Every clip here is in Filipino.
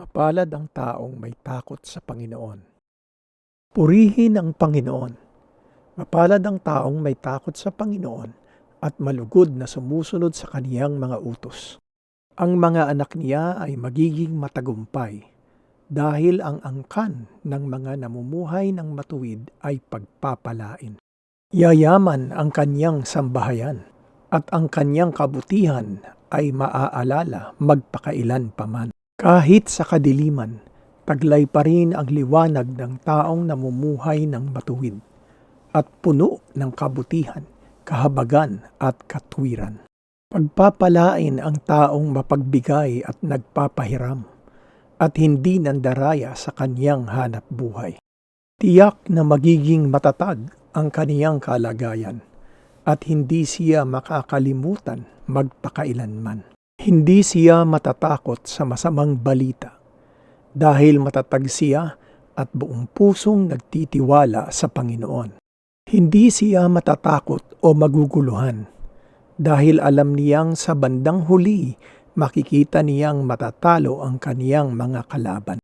Mapalad ang taong may takot sa Panginoon. Purihin ang Panginoon. Mapalad ang taong may takot sa Panginoon at malugod na sumusunod sa kaniyang mga utos. Ang mga anak niya ay magiging matagumpay dahil ang angkan ng mga namumuhay ng matuwid ay pagpapalain. Yayaman ang kanyang sambahayan at ang kanyang kabutihan ay maaalala magpakailan paman. Kahit sa kadiliman, taglay pa rin ang liwanag ng taong namumuhay ng matuwid at puno ng kabutihan, kahabagan at katwiran. Pagpapalain ang taong mapagbigay at nagpapahiram at hindi nandaraya sa kaniyang hanap buhay. Tiyak na magiging matatag ang kaniyang kalagayan at hindi siya makakalimutan magpakailanman. Hindi siya matatakot sa masamang balita dahil matatag siya at buong pusong nagtitiwala sa Panginoon. Hindi siya matatakot o maguguluhan dahil alam niyang sa bandang huli makikita niyang matatalo ang kaniyang mga kalaban.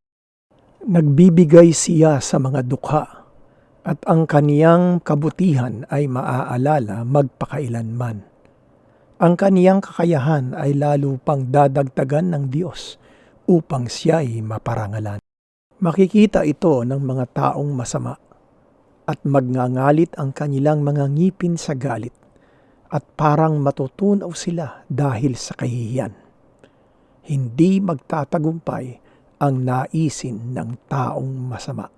Nagbibigay siya sa mga dukha at ang kaniyang kabutihan ay maaalala magpakailanman. Ang kaniyang kakayahan ay lalo pang dadagdagan ng Diyos upang siya ay maparangalan. Makikita ito ng mga taong masama at magngangalit ang kanilang mga ngipin sa galit at parang matutunaw sila dahil sa kahihiyan. Hindi magtatagumpay ang naisin ng taong masama.